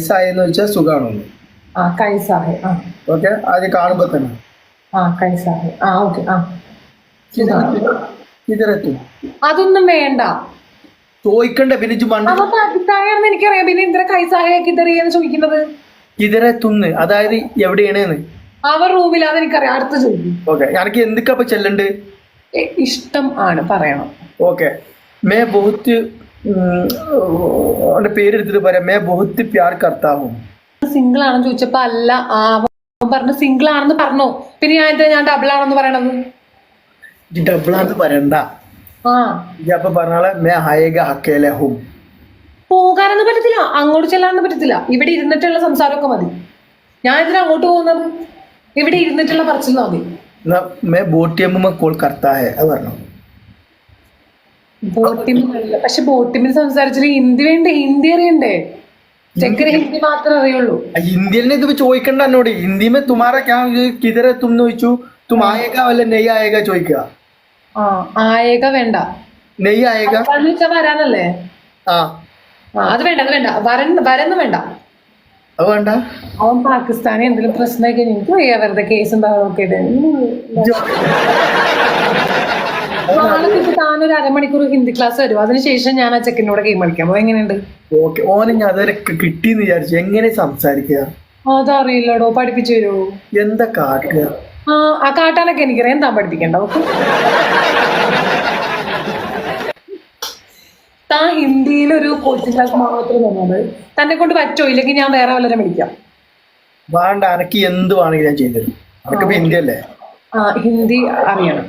വയസ്സായെന്ന് വെച്ചാൽ സുഖാണോ ആ കൈസാഹെ ആ. ഓക്കെ അത് കാണുമ്പോ തന്നെ. ആ കൈസാഹെ ആ ഓക്കെ ആ. ഇതിലെത്തും അതൊന്നും വേണ്ട. ചോദിക്കണ്ടേ പിന്നെ പാകിസ്ഥാനാണെന്ന് എനിക്കറിയാം. പിന്നെ ഇന്ദ്ര കൈസാഹെ കിതറിയെന്ന് ചോദിക്കുന്നത്? ഇതിലെത്തുന്ന് അതായത് എവിടെയാണ് അവർ റൂമിൽ അതെനിക്കറിയാം. അടുത്ത ചോദിക്കും ഓക്കെ എനിക്ക് എന്തൊക്കെ ചെല്ലണ്ട്? ഏ, ഇഷ്ടം ആണ് പറയണം. ഓക്കെ. മേ ബഹുത്ത് അവന്റെ പേരെടുത്തിട്ട് പറയാം മേ ബഹുത്ത് പ്യാർ കർത്താവും. സിംഗിൾ ആണെന്ന് ചോദിച്ചപ്പോ അല്ല ആ പറഞ്ഞു സിംഗിൾ ആണെന്ന് പറഞ്ഞു. പിന്നെ ഞാൻ എന്താ ഞാൻ ഡബിൾ ആണെന്ന് പറയണത്? ഡബിൾ ആണെന്ന് പറയണ്ട. അപ്പൊ മേ ഹയേഗ പോകാനൊന്നും പറ്റത്തില്ല അങ്ങോട്ട് ചെല്ലാനൊന്നും പറ്റത്തില്ല. ഇവിടെ ഇരുന്നിട്ടുള്ള സംസാരമൊക്കെ മതി. ഞാൻ ഇതിന് അങ്ങോട്ട് പോകുന്നത്? ഇവിടെ ഇരുന്നിട്ടുള്ള പറച്ചിൽ മതി. മേ ബോട്ടിയമ്മ കോൾ കർത്താഹെ അത് പറഞ്ഞു. പക്ഷെ ബോട്ടിമിൽ സംസാരിച്ചിട്ട് ഹിന്ദി വേണ്ടേ ഹിന്ദി അറിയണ്ടേ ചെക്കന് ഹിന്ദി മാത്രമേ അറിയുള്ളൂ. ഹിന്ദിയിൽ ഇത് ചോദിക്കണ്ട എന്നോട്. ഹിന്ദി മേ തുമാര ക്യാ കിതരെ തും എന്ന് ചോദിച്ചു. തും ആയേഗ വല്ല നെയ് ആയേഗ ചോദിക്കുക. ആ ആയേക വേണ്ട. നെയ് വെച്ചാൽ വരാനല്ലേ? ആ. അത് വേണ്ട അത് വേണ്ട. വരൻ വരന്ന് വേണ്ട. അത് വേണ്ട. അവൻ പാകിസ്ഥാനി എന്തെങ്കിലും പ്രശ്നമൊക്കെ എനിക്ക് വെറുതെ കേസും ബഹളമൊക്കെ ഇട്ട്. താനൊരു അരമണിക്കൂർ ഹിന്ദി ക്ലാസ് വരും. അതിനുശേഷം ഞാൻ ആ ചെക്കനോട് ഗെയിം കളിക്കാം. അപ്പൊ എങ്ങനെയുണ്ട്? ഓക്കെ. ഓനെ ഞാൻ അതുവരെ കിട്ടിയെന്ന് വിചാരിച്ചു. എങ്ങനെ സംസാരിക്കുക? അതറിയില്ലടോ. പഠിപ്പിച്ചു തരുമോ? എന്താ കാട്ടുക? ആ കാട്ടാനൊക്കെ എനിക്കറിയാം. എന്താ പഠിപ്പിക്കണ്ട? താ താൻ ഹിന്ദിയിൽ ഒരു കോച്ചിങ് ക്ലാസ് മാത്രം തന്നത് തന്നെ കൊണ്ട് പറ്റോ? ഇല്ലെങ്കിൽ ഞാൻ വേറെ വല്ലരെ വിളിക്കാം. വേണ്ട. അനക്ക് എന്ത് വേണമെങ്കിലും ഞാൻ ചെയ്തു തരും. ഹിന്ദി അല്ലേ? ഹിന്ദി അറിയണം.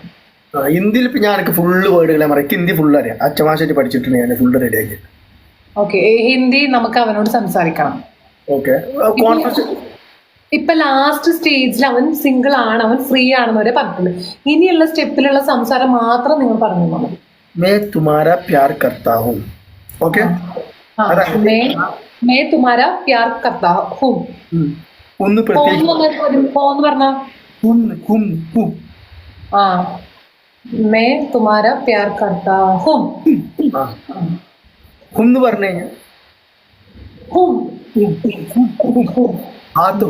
ഹിന്ദിയിൽ ഇപ്പൊ ഞാൻ എനിക്ക് ഫുള്ള് വേർഡുകളെ മറക്കും ഹിന്ദി ഫുള്ള് അറിയാം. അച്ഛമാശായിട്ട് പഠിച്ചിട്ടുണ്ട് ഞാൻ ഫുള്ള് റെഡിയാക്കി ഓക്കെ ഹിന്ദി നമുക്ക് അവനോട് സംസാരിക്കണം. ഓക്കെ ഇപ്പൊ ലാസ്റ്റ് സ്റ്റേജിൽ അവൻ സിംഗിൾ ആണ് അവൻ ഫ്രീ ആണെന്ന് വരെ പറഞ്ഞിട്ടുണ്ട്. ഇനിയുള്ള സ്റ്റെപ്പിലുള്ള സംസാരം മാത്രം നിങ്ങൾ പറഞ്ഞു മതി. മേ തുമാര പ്യാർ കർത്താ ഹും ഓക്കെ മേ മേ തുമാര പ്യാർ കർത്താ ഹും ഒന്ന് പ്രത്യേകിച്ച് പറഞ്ഞ ആ. തുമാര പ്യാർ കർത്താ ഹും ആ. ഹും എന്ന് പറഞ്ഞു കഴിഞ്ഞാൽ ഹും. ആത്ത്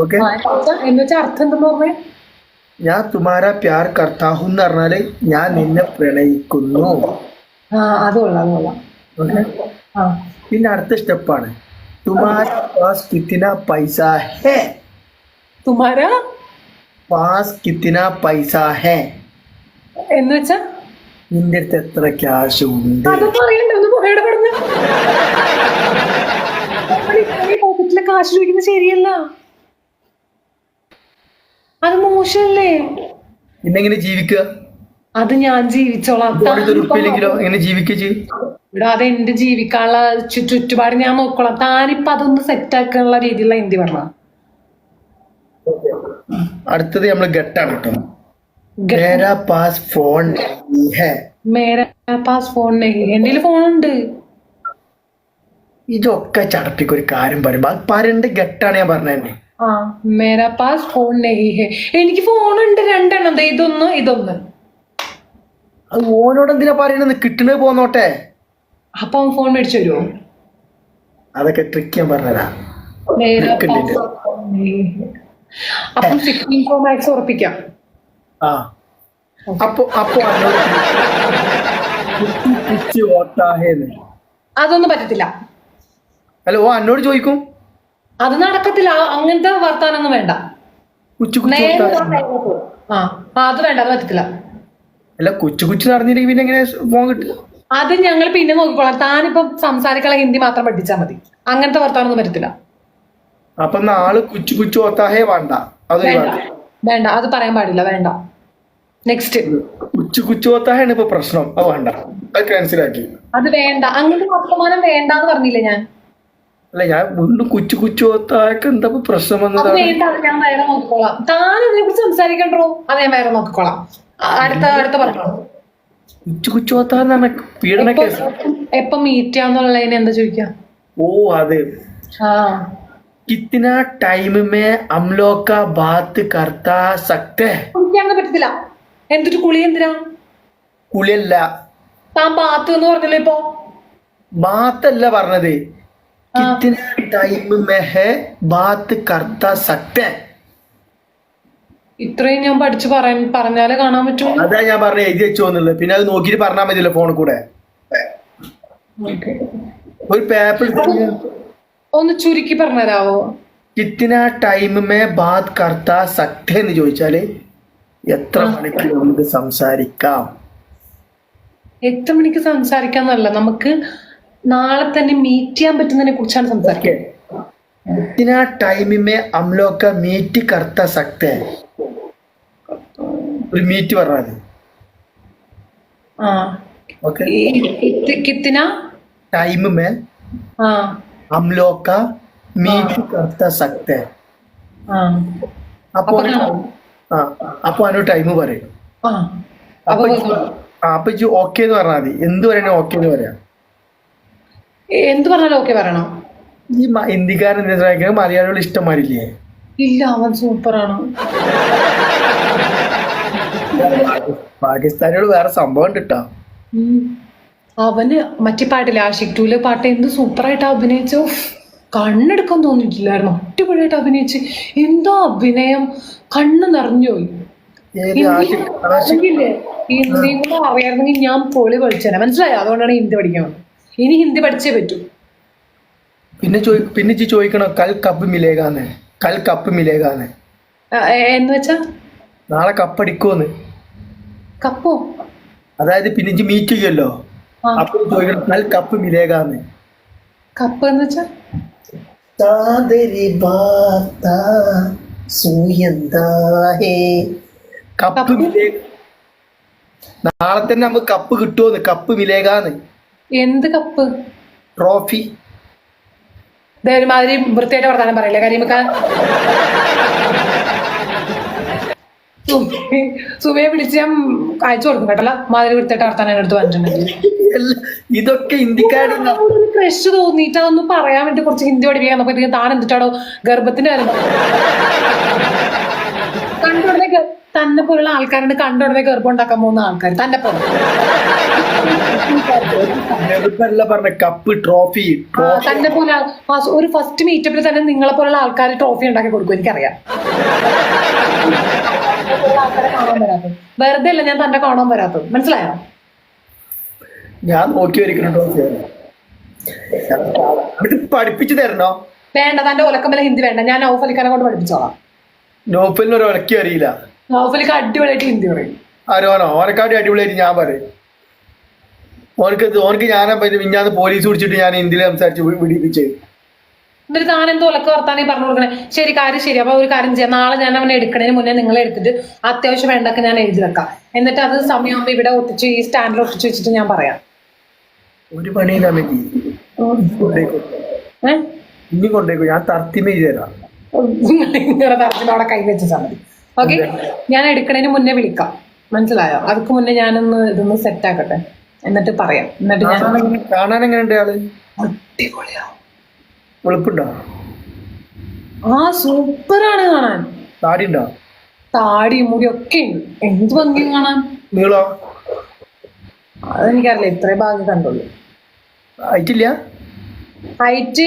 ഓക്കെ? എന്ന് വെച്ചാൽ അർത്ഥം എന്തെന്ന് പറഞ്ഞേ? ഞാൻ തുമാര പ്യാർ കർത്താ ഹും എന്ന് പറഞ്ഞാൽ ഞാൻ നിന്നെ പ്രണയിക്കുന്നു. ആ അത് കൊള്ളാം അത് കൊള്ളാം. ഓക്കെ? ആ. പിന്നെ അടുത്ത സ്റ്റെപ്പാണ്. തുമാര പാസ് കിത്തിന പൈസ ഹേ. തുമാര പാസ് കിത്തിന പൈസ ഹേ. എന്ന് വെച്ചാ? നിന്റെ അടുത്ത് എത്ര ക്യാഷ് ഉണ്ട്? അതൊന്നും അറിയണ്ട? ഒന്ന് പോയുടെ പറഞ്ഞു പോക്കറ്റിലെ കാശ് ചോദിക്കുന്നത് ശരിയല്ല. അത് മോശമല്ലേ? പിന്നെ എങ്ങനെ ജീവിക്കുക? അത് ഞാൻ ജീവിച്ചോളാം. എങ്ങനെ ജീവിക്കുക ഇവിടെ അത് എന്റെ ജീവിക്കാനുള്ള ചുറ്റുപാട് ഞാൻ നോക്കോളാം. താനിപ്പോ അതൊന്ന് സെറ്റ് ആക്കാനുള്ള രീതിയിലുള്ള എന്തി പറഞ്ഞ? അടുത്തത് നമ്മൾ ഗട്ടാണ് കേട്ടോ. മേരാ പാസ് ഫോൺ മേരാ ഫോൺ ഇതൊക്കെ ചടപ്പിക്ക് ഒരു കാര്യം പറയുമ്പോ അത് പറയണ്ട ഗട്ടാണ് ഞാൻ പറഞ്ഞത് ആ മേരാ പാസ് ഫോൺ നെയ് ഹെ. എനിക്ക് ഫോണുണ്ട് രണ്ടെണ്ണം. ഇതൊന്ന് ഇതൊന്ന്. അത് ഓനോട് എന്തിനാ പറയണെന്ന് കിട്ടണേ പോന്നോട്ടെ. അപ്പൊ ഫോൺ മേടിച്ചു തരുമോ അതൊക്കെ ട്രിക്ക് ഞാൻ പറഞ്ഞതാ. അപ്പം സിക്സ്റ്റീൻ പ്രോ മാക്സ് ഉറപ്പിക്കാം. ആ. അപ്പൊ അപ്പൊ അതൊന്നും പറ്റത്തില്ല. അല്ല ഓ എന്നോട് ചോദിക്കും. അത് നടക്കത്തില്ല. അങ്ങനത്തെ വർത്താനൊന്നും വേണ്ട. ആ അത് വേണ്ട അത് പറ്റത്തില്ല. അല്ല കൊച്ചു കൊച്ചു നടന്നില്ലെങ്കിൽ പിന്നെ എങ്ങനെ ഫോൺ കിട്ടില്ല? അത് ഞങ്ങൾ പിന്നെ നോക്കിക്കോളാം. താനിപ്പം സംസാരിക്കാനുള്ള ഹിന്ദി മാത്രം പഠിച്ചാൽ മതി. അങ്ങനത്തെ വർത്താനൊന്നും പറ്റത്തില്ല. അപ്പൊ നാൾ കുച്ചു കുച്ചു ഓത്താഹേ വേണ്ട. അത് വേണ്ട. വേണ്ട അത് പറയാൻ പാടില്ല വേണ്ട. നെക്സ്റ്റ് കുച്ചു കുച്ചു ഓത്താഹയാണ് ഇപ്പൊ പ്രശ്നം. അത് വേണ്ട. അത് ക്യാൻസൽ ആക്കി. അത് വേണ്ട. അങ്ങനത്തെ വർത്തമാനം വേണ്ട എന്ന് പറഞ്ഞില്ലേ ഞാൻ? അല്ല ഞാൻ വീണ്ടും കുച്ചു കുച്ചു ഓത്താഹക്ക് എന്താ പ്രശ്നം വന്നതാണ് വേണ്ട അത് ഞാൻ വേറെ നോക്കിക്കോളാം. താൻ അതിനെ കുറിച്ച് സംസാരിക്കണ്ടോ? അത് ഞാൻ വേറെ നോക്കിക്കോളാം. അടുത്ത അടുത്ത അടുത്ത പറഞ്ഞോ. കുച്ചു കുച്ചു ഓത്താന്ന് പറഞ്ഞ പീഡന കേസ്. എപ്പം മീറ്റ് ചെയ്യാന്നുള്ളതിനെ എന്താ ചോദിക്കാം? ഓ അതെ. ആ. കിത്തിന ടൈമേ അംലോക്ക ബാത്ത് കർത്താ സക്തേ അങ്ങനെ പറ്റത്തില്ല എന്തൊരു കുളി എന്തിനാ കുളിയല്ല താൻ ബാത്ത് എന്ന് പറഞ്ഞല്ലോ ഇപ്പൊ ബാത്തല്ല പറഞ്ഞത് കിത്തിന ടൈം മെഹേ ബാത്ത് കർത്താ സക്തേ ഇത്രയും ഞാൻ പഠിച്ചു പറയാൻ പറഞ്ഞാലേ കാണാൻ പറ്റൂ അതാ ഞാൻ പറഞ്ഞു എഴുതി വെച്ചു പിന്നെ അത് നോക്കിയിട്ട് പറഞ്ഞാൽ മതിയല്ലോ ഫോണിൽ കൂടെ ഒരു പേപ്പർ ഒന്ന് ചുരുക്കി പറഞ്ഞുതരാവോ കിത്തിന ടൈം മേ ബാത് കർത്താ സക്തെ എന്ന് ചോദിച്ചാല് എത്ര മണിക്ക് നമുക്ക് സംസാരിക്കാം എത്ര മണിക്ക് സംസാരിക്കാന്നല്ല നമുക്ക് നാളെ തന്നെ മീറ്റ് ചെയ്യാൻ പറ്റുന്നതിനെ കുറിച്ചാണ് സംസാരിക്കുന്നത് कितना टाइम में हम लोग का मीट करता सकते हैं ഒരു മീറ്റ് പറഞ്ഞാൽ ആ ഓക്കെ ഈ- കിത്തി- കിത്തിന टाइम में ആ हम लोग का मीट करता सकते हैं ആ അപ്പൊ അപ്പൊ കാണാം. ആ അപ്പൊ അതിന് ടൈം പറയും ആ അപ്പൊ അപ്പൊ ഇജ്ജ് ആ, അപ്പൊ ഇജ്ജ് ഓക്കെ എന്ന് പറഞ്ഞാൽ മതി എന്ത് പറയണേ ഓക്കെ എന്ന് പറയാം എന്ത് പറഞ്ഞാലും ഓക്കെ പറയണം ഈ മ- ഹിന്ദിക്കാരൻ എന്താ മലയാളികൾ ഇഷ്ടമാരില്ലേ ഇല്ല അവൻ സൂപ്പറാണ് പാകിസ്ഥാനികൾ വേറെ സംഭവം ഉണ്ട് കേട്ടോ ഉം. അവന് മറ്റേ പാട്ടില്ല ആഷിക് ടൂലെ പാട്ട് എന്ത് സൂപ്പറായിട്ട് അഭിനയിച്ചോ. കണ്ണെടുക്കാൻ തോന്നിയിട്ടില്ലായിരുന്നു. അടിപൊളിയായിട്ട് അഭിനയിച്ച്. എന്തോ അഭിനയം? കണ്ണ് നിറഞ്ഞുപോയി ഹിന്ദിയില്ലേ ഹിന്ദിയും കൂടെ അറിയാമെങ്കിൽ ഞാൻ പൊളി പഠിച്ചേനെ. മനസ്സിലായോ? അതുകൊണ്ടാണ് ഹിന്ദി പഠിക്കണം ഇനി ഹിന്ദി പഠിച്ചേ പറ്റൂ. പിന്നെ പിന്നെ ചോദിക്കണോ കൽ കപ്പ് മിലേകാന്ന്. കൽ കപ്പ് മിലേകാന്ന്. ആ, എ- എന്ന് വെച്ചാ? നാളെ കപ്പടിക്കോന്ന് കപ്പോ? അതായത് പിന്നെ മീറ്റ് ചെയ്യുമല്ലോ ആ. അപ്പൊ ചോദിക്കണം നൽ കപ്പ് മിലേകാന്ന് കപ്പ് എന്ന് വെച്ചാ. കപ്പ് നാളെ തന്നെ നമുക്ക് കപ്പ് കിട്ടുമെന്ന് കപ്പ് വിലേകാന്ന് എന്ത് കപ്പ്? ട്രോഫി. ദേ ഒരുമാതിരി വൃത്തിയായിട്ട് വർത്താനം പറയില്ലേ? കരീമക്ക? സുബയെ വിളിച്ച് ഞാൻ അയച്ചു കൊടുക്കും കേട്ടല്ല മാതിരി വൃത്തിയായിട്ട് വർത്താനം എടുത്ത് പറഞ്ഞിട്ടുണ്ടെങ്കിൽ ഇതൊക്കെ ഇന്ത്യക്കാരുടെ ഫ്രഷ് തോന്നിയിട്ട് അതൊന്ന് പറയാൻ വേണ്ടി കുറച്ച് ഹിന്ദി പഠിപ്പിക്കാൻ നോക്കിയതിന് താൻ എന്തിട്ടാണോ ഗർഭത്തിന്റെ കാര്യം കണ്ടുടനെ തന്നെ പോലുള്ള ആൾക്കാരുണ്ട് കണ്ടുടനെ ഗർഭം ഉണ്ടാക്കാൻ പോകുന്ന ആൾക്കാർ തന്നെ പോലെ. കപ്പ് ട്രോഫി തന്നെ പോലെ ഒരു ഫസ്റ്റ് മീറ്റപ്പിൽ തന്നെ നിങ്ങളെ പോലുള്ള ആൾക്കാർ ട്രോഫി ഉണ്ടാക്കി കൊടുക്കും എനിക്കറിയാം. ആൾക്കാരെ കാണാൻ വരാത്തത്. വെറുതെ അല്ല ഞാൻ തന്റെ കാണാൻ വരാത്തത്. മനസ്സിലായോ? ഞാൻ നോക്കി വരിക്കണോ പഠിപ്പിച്ചു തരണോ? വേണ്ട തന്റെ ഒലക്കമ്പല ഹിന്ദി വേണ്ട. ഞാൻ നൗഫലിക്കാനെ കൊണ്ട് പഠിപ്പിച്ചോളാം. നോപ്പലിന് ഒരു ഒലക്കി അറിയില്ല. നൗഫലിക്ക് അടിപൊളിയായിട്ട് ഹിന്ദി പറയും. ആരോനോ ഓനക്കാട്ടി അടിപൊളിയായിട്ട് ഞാൻ പറയും. ഓനക്ക് ഓനക്ക് ഞാൻ മിഞ്ഞാന്ന് പോലീസ് പിടിച്ചിട്ട് ഞാൻ ഹിന്ദിയിൽ സംസാരിച്ച് വിടിപ്പിച്ച് എന്നിട്ട് താൻ എന്തോ ഒലക്ക വർത്താനം പറഞ്ഞു കൊടുക്കണേ. ശരി കാര്യം ശരി. അപ്പൊ ഒരു കാര്യം ചെയ്യാം. നാളെ ഞാൻ അവനെ എടുക്കണതിന് മുന്നേ നിങ്ങൾ എടുത്തിട്ട് അത്യാവശ്യം വേണ്ടൊക്കെ ഞാൻ എഴുതി വെക്കാം. എന്നിട്ട് അത് സമയമാകുമ്പോൾ ഇവിടെ ഒട്ടിച്ച് ഈ സ്റ്റാൻഡിൽ ഒട്ടിച്ച് വെച്ചിട്ട് ഞാൻ പറയാം. ഒരു പണിയില്ല ഇനി കൊണ്ടേക്കോ. ഞാൻ തർത്തിമ നിങ്ങളുടെ അവിടെ വെച്ചാൽ മതി. ഓക്കെ? ഞാൻ എടുക്കണതിന് മുന്നേ വിളിക്കാം. മനസ്സിലായോ? അതിക്ക് മുന്നേ ഞാനൊന്ന് ഇതൊന്ന് സെറ്റ് ആക്കട്ടെ എന്നിട്ട് പറയാം. എന്നിട്ട് ഞാൻ കാണാൻ എങ്ങനെയുണ്ട് ആൾ? അടിപൊളിയാവും വെളുപ്പുണ്ടോ? ആ സൂപ്പറാണ് കാണാൻ. താടി ഉണ്ടോ താടി മുടി ഒക്കെ ഉണ്ട്. എന്ത് ഭംഗി കാണാൻ. നീളോ? അതെനിക്കറിയില്ല ഇത്രേ ഭാഗം കണ്ടുള്ളൂ. ആയിട്ടില്ല ഹൈറ്റ്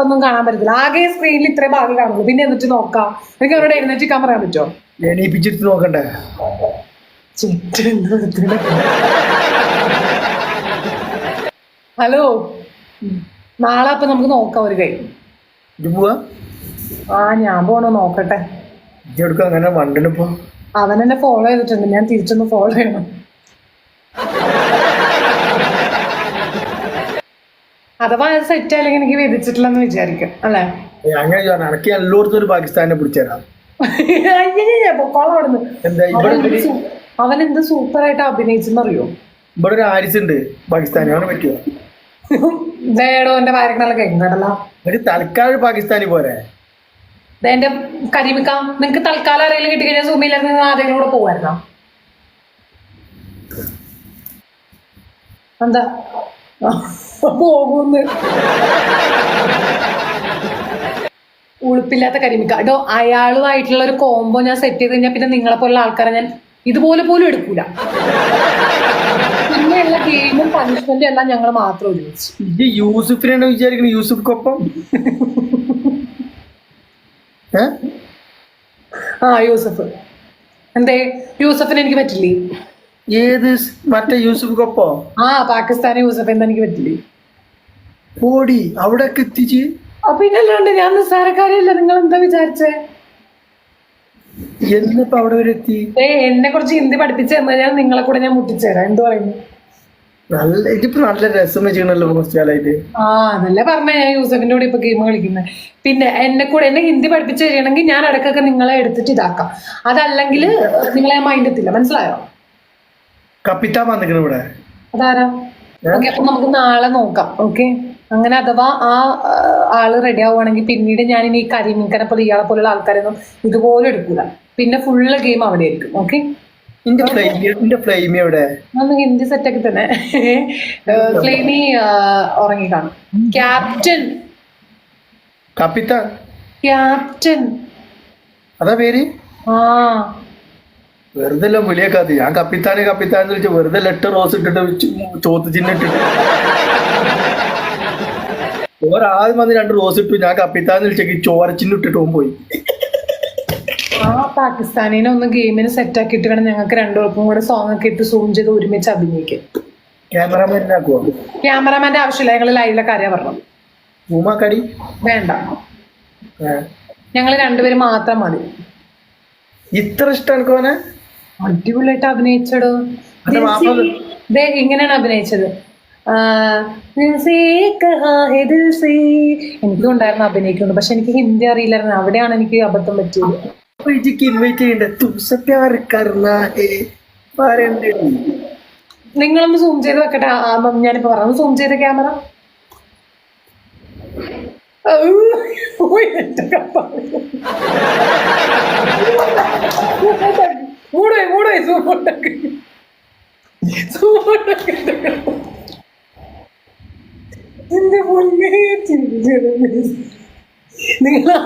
ഒന്നും കാണാൻ പറ്റത്തില്ല. ആകെ സ്ക്രീനിൽ ഇത്രയും ഭാഗം കാണുള്ളൂ. പിന്നെ എന്നിട്ട് നോക്കാം. എനിക്ക് അവരോട് എഴുന്നേറ്റിക്കാൻ പറയാൻ പറ്റുമോ എണീപ്പിച്ചിട്ട് നോക്കണ്ടേ? ഹലോ. നാളെ അപ്പൊ നമുക്ക് നോക്കാം ഒരു കൈ പോവാ? ആ ഞാൻ പോണോ നോക്കട്ടെ. ഇതെടുക്കും അങ്ങനെ വണ്ടണിപ്പോ അവൻ എന്നെ ഫോളോ ചെയ്തിട്ടുണ്ട്. ഞാൻ തിരിച്ചൊന്ന് ഫോളോ ചെയ്യണം. അഥവാ അത് സെറ്റ് ആയില്ലെങ്കിൽ എനിക്ക് വിധിച്ചിട്ടില്ലെന്ന് വിചാരിക്കും അല്ലേ? അങ്ങനെ അനക്ക് എല്ലായിടത്തും ഒരു പാകിസ്ഥാനെ പിടിച്ചേരാം പൊക്കോളാം അവിടുന്ന്. അവൻ എന്ത് സൂപ്പറായിട്ട് അഭിനയിച്ചെന്നറിയോ? ഇവിടെ ഒരു ആരിസ് ഉണ്ട് പാകിസ്ഥാനി. അവനെ പറ്റുമോ വേടോ എന്റെ കാര്യങ്ങളെല്ലാം കേൾക്കും കേട്ടല്ലോ. ഒരു തൽക്കാലം ഒരു പാകിസ്ഥാനി പോരെ. ദേ എന്റെ കരിമിക്ക നിങ്ങക്ക് തൽക്കാലം ആരെങ്കിലും സൂമിയിലായിരുന്നു ആരെങ്കിലും കൂടെ പോവായിരുന്നോ? എന്താ? പോകുന്നു. ഉളുപ്പില്ലാത്ത കരിമിക്ക. കേട്ടോ അയാളുമായിട്ടുള്ള ഒരു കോംബോ ഞാൻ സെറ്റ് ചെയ്ത് കഴിഞ്ഞാൽ പിന്നെ നിങ്ങളെ പോലുള്ള ആൾക്കാരെ ഞാൻ ഇതുപോലെ പോലും എടുക്കൂല. ഗെയിമും പണിഷ്മെന്റും എല്ലാം ഞങ്ങൾ മാത്രം ഒരുമിച്ച്. ഇത് യൂസുഫിനാണ് വിചാരിക്കുന്നത് യൂസുഫിക്കൊപ്പം? ആ യൂസഫ്. എന്തേ? യൂസഫിന് എനിക്ക് പറ്റില്ലേ? ഏത് മറ്റേ യൂസുഫിക്കൊപ്പോ? ആ പാകിസ്ഥാനി യൂസഫ് എന്താ എനിക്ക് പറ്റില്ലേ? ഓടി അവിടെയൊക്കെ എത്തിച്ച്. പിന്നല്ലാണ്ട് ഞാൻ നിസ്സാരക്കാരല്ല നിങ്ങൾ എന്താ വിചാരിച്ചേ? എന്നിപ്പോ അവിടെ വരെ എത്തി? എന്നെ കുറിച്ച് ഹിന്ദി പഠിപ്പിച്ചു തന്നാൽ ഞാൻ നിങ്ങളെ കൂടെ ഞാൻ മുട്ടിച്ചേരാം. എന്ത് പറയുന്നു? നല്ല ഇതിപ്പോ നല്ല രസം വെച്ചിട്ടുണ്ടല്ലോ കുറച്ച് കാലമായിട്ട് ആ നല്ല പറഞ്ഞ ഞാൻ യൂസഫിന്റെ കൂടെ ഇപ്പൊ ഗെയിം കളിക്കുന്നത് പിന്നെ എന്നെ കൂടെ എന്നെ ഹിന്ദി പഠിപ്പിച്ചു തരികയാണെങ്കിൽ ഞാൻ ഇടയ്ക്കൊക്കെ നിങ്ങളെ എടുത്തിട്ട് ഇതാക്കാം. അതല്ലെങ്കിൽ നിങ്ങളെ ഞാൻ മൈൻഡ് എത്തില്ല. മനസ്സിലായോ? കപ്പിത്താൻ വന്നിക്കണ ഇവിടെ. അതാരാ? ഓക്കെ അപ്പൊ നമുക്ക് നാളെ നോക്കാം. ഓക്കെ? അങ്ങനെ അഥവാ ആ ആൾ റെഡി ആവുകയാണെങ്കിൽ പിന്നീട് ഞാൻ ഇനി ഈ കരിമീക്കനെ പോലെ ഇയാളെ പോലുള്ള ആൾക്കാരൊന്നും ഇതുപോലെ എടുക്കൂല. പിന്നെ ഫുള്ള് ഗെയിം അവിടെ ആയിരിക്കും. ഓക്കെ? ഇന്റെ ഫ്ലൈം ഇന്റെ ഫ്ലൈം എവിടെ? ഒന്ന് ഹിന്ദി സെറ്റൊക്കെ തന്നെ. ഫ്ലെയിമി ഉറങ്ങി കാണും ക്യാപ്റ്റൻ കപിത ക്യാപ്റ്റൻ അതാ പേര്? ആ. വെറുതെ എല്ലാം വിളിയേക്കാത്ത ഞാൻ കപ്പിത്താനെ കപ്പിത്താന്ന് വിളിച്ചു വെറുതെ ലെറ്റർ റോസ് ഇട്ടിട്ട് ചോത്ത് ചിഹ്നം ഇട്ടിട്ട്. ഒരാദ്യം വന്ന് രണ്ട് റോസ് ഇട്ടു. ഞാൻ കപ്പിത്താന്ന് വിളിച്ചേക്ക് ഓൻ പോയി. ആ പാകിസ്ഥാനിനെ ഒന്ന് ഗെയിമിന് സെറ്റ് ആക്കിയിട്ട് വേണം ഞങ്ങൾക്ക് രണ്ടുപേർക്കും കൂടെ സോങ് ഒക്കെ ഇട്ട് സൂം ചെയ്ത് ഒരുമിച്ച് അഭിനയിക്കും ക്യാമറമാന്റെ ആവശ്യമില്ല. ഞങ്ങൾ ലൈവിലെ കാര്യം പറഞ്ഞു വേണ്ട. ഞങ്ങൾ ഞങ്ങൾ രണ്ടുപേരും മാത്രം മതി. ഇത്ര ഇഷ്ടമാണ് കോനെ അടിപൊളിയായിട്ട് അഭിനയിച്ചടോ. ഇങ്ങനെയാണ് അഭിനയിച്ചത്. എനിക്കും ഉണ്ടായിരുന്നു അഭിനയിക്കുന്നു പക്ഷെ എനിക്ക് ഹിന്ദി അറിയില്ലായിരുന്നു. അവിടെയാണ് എനിക്ക് അബദ്ധം പറ്റിയത്. അപ്പൊ ഇജിക്ക് ഇൻവൈറ്റ് ചെയ്യണ്ടേ നിങ്ങളൊന്ന് സൂം ചെയ്ത് വെക്കട്ടെ. ഞാനിപ്പോ പറഞ്ഞു സൂം ചെയ്ത ക്യാമറ. പൊന്നേ നിങ്ങൾ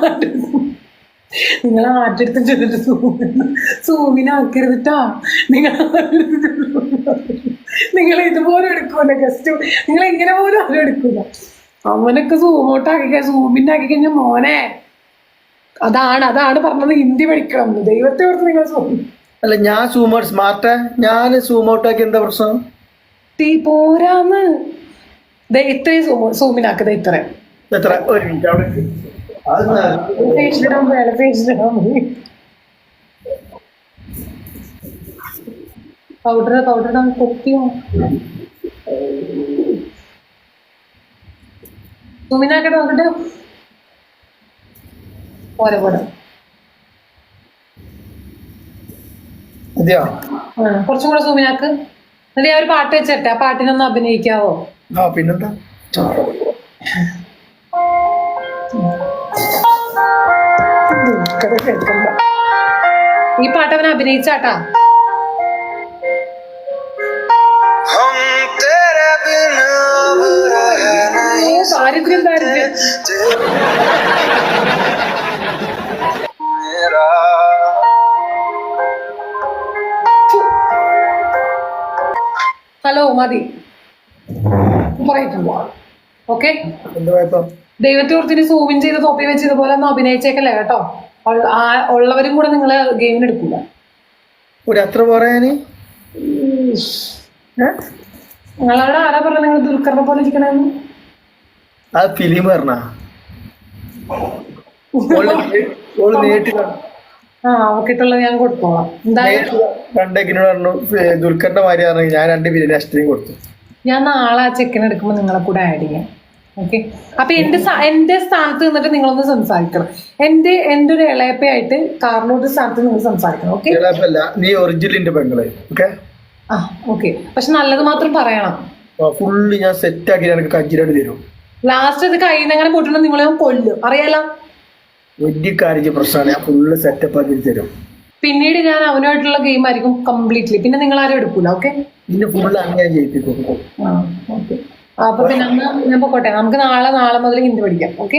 നിങ്ങൾ ആറ്റെടുത്ത് ചെന്നിട്ട് സൂമിന് സൂമിനാക്കരുതിട്ടാ നിങ്ങൾ നിങ്ങൾ ഇതുപോലെ എടുക്കൂല ഗസ്റ്റ് നിങ്ങൾ ഇങ്ങനെ പോലും ആരും എടുക്കൂല. അവനൊക്കെ സൂമോട്ടാക്കി സൂമിന്റെ ആക്കി കഴിഞ്ഞാൽ മോനെ. അതാണ് അതാണ് പറഞ്ഞത് ഹിന്ദി പഠിക്കണം ദൈവത്തെ ഓർത്ത് നിങ്ങൾ സൂമി. അല്ല ഞാൻ സൂം ഔട്ട് സ്മാർട്ടാ? ഞാൻ സൂം ഔട്ട് ആക്കി എന്താ പ്രശ്നം? തീ പോരാന്ന്. ഇത്രയും സൂമിനാക്കത് ഇത്രയും. എത്ര? ഒരു മിനിറ്റ് അവിടെ പൗഡർ പൗഡർ ഇടാൻ കൊത്തിയോ സൂമിനാക്കട്ടെ നോക്കട്ടെ പോരെ പോരെ. കുറച്ചും കൂടെ സുമിനാക്ക്. എന്നിട്ട് ഞാൻ ഒരു പാട്ട് വെച്ചിട്ടെ ആ പാട്ടിനൊന്ന് അഭിനയിക്കാവോ? പിന്നെന്താ? പാട്ടത് കേൾക്കണ്ട ഈ പാട്ട് അവൻ അഭിനയിച്ചാട്ടാ ദാരിദ്ര്യം ദാരിദ്ര്യം. ഹലോ മതി ഓക്കെ. ദൈവത്തെ ഓർത്തിന് സൂമിൻ ചെയ്ത് തൊപ്പി വെച്ചതുപോലെ ഒന്ന് അഭിനയിച്ചേക്കല്ലേ കേട്ടോ? ഉള്ളവരും കൂടെ നിങ്ങൾ ഗെയിമിന് എടുക്കില്ല ഒരു അത്ര പറയാന്? നിങ്ങളവിടെ ആരാ പറഞ്ഞ നിങ്ങൾ ദുൽഖറിനെ പോലെ ഇരിക്കണെന്ന്? ആ ഫിലിം പറഞ്ഞ. അവക്കിട്ടുള്ളത് ഞാൻ കൊടുത്തോളാം. എന്തായാലും പറഞ്ഞു ദുൽഖറിന്റെ മാതിരി പറഞ്ഞു ഞാൻ രണ്ട് ബിരിയാണി അഷ്ടയും കൊടുത്തു. ഞാൻ നാളെ ആ ചെക്കൻ എടുക്കുമ്പോൾ നിങ്ങളെ കൂടെ ആഡ് ചെയ്യാം. ഓക്കെ അപ്പൊ എന്റെ എന്റെ സ്ഥാനത്ത് നിന്നിട്ട് നിങ്ങളൊന്ന് സംസാരിക്കണം. എന്റെ എന്റെ ഒരു ഇളയപ്പയായിട്ട് കാറിലോട്ട് സ്ഥാനത്ത് നിങ്ങൾ സംസാരിക്കണം. ഓക്കെ നീ ഒറിജിനലിന്റെ പെങ്ങൾ. ഓക്കെ ആ ഓക്കെ പക്ഷെ നല്ലത് മാത്രം പറയണം. ഫുള്ള് ഞാൻ സെറ്റ് ആക്കി എനിക്ക് കഞ്ചിലോട്ട് തരും. ലാസ്റ്റ് ഇത് കയ്യിൽ നിന്ന് അങ്ങനെ പോയിട്ടുണ്ടെങ്കിൽ നിങ്ങളെ കൊല്ലും. അറിയാലോ? വലിയ കാര്യം പ്രശ്നമാണ്. ഞാൻ ഫുള്ള് സെറ്റപ്പ് ആക്കി തരും. പിന്നീട് ഞാൻ അവനുമായിട്ടുള്ള ഗെയിം ആയിരിക്കും കംപ്ലീറ്റ്ലി പിന്നെ നിങ്ങൾ ആരും എടുക്കൂല ഓക്കെ പിന്നെ ഫുള്ള് അങ്ങനെ ജയിപ്പിക്കും ഓക്കെ അപ്പൊ പിന്നെ ഞാൻ പോട്ടെ നമുക്ക് നാളെ നാളെ മുതൽ ഹിന്ദി പഠിക്കാം. ഓക്കെ?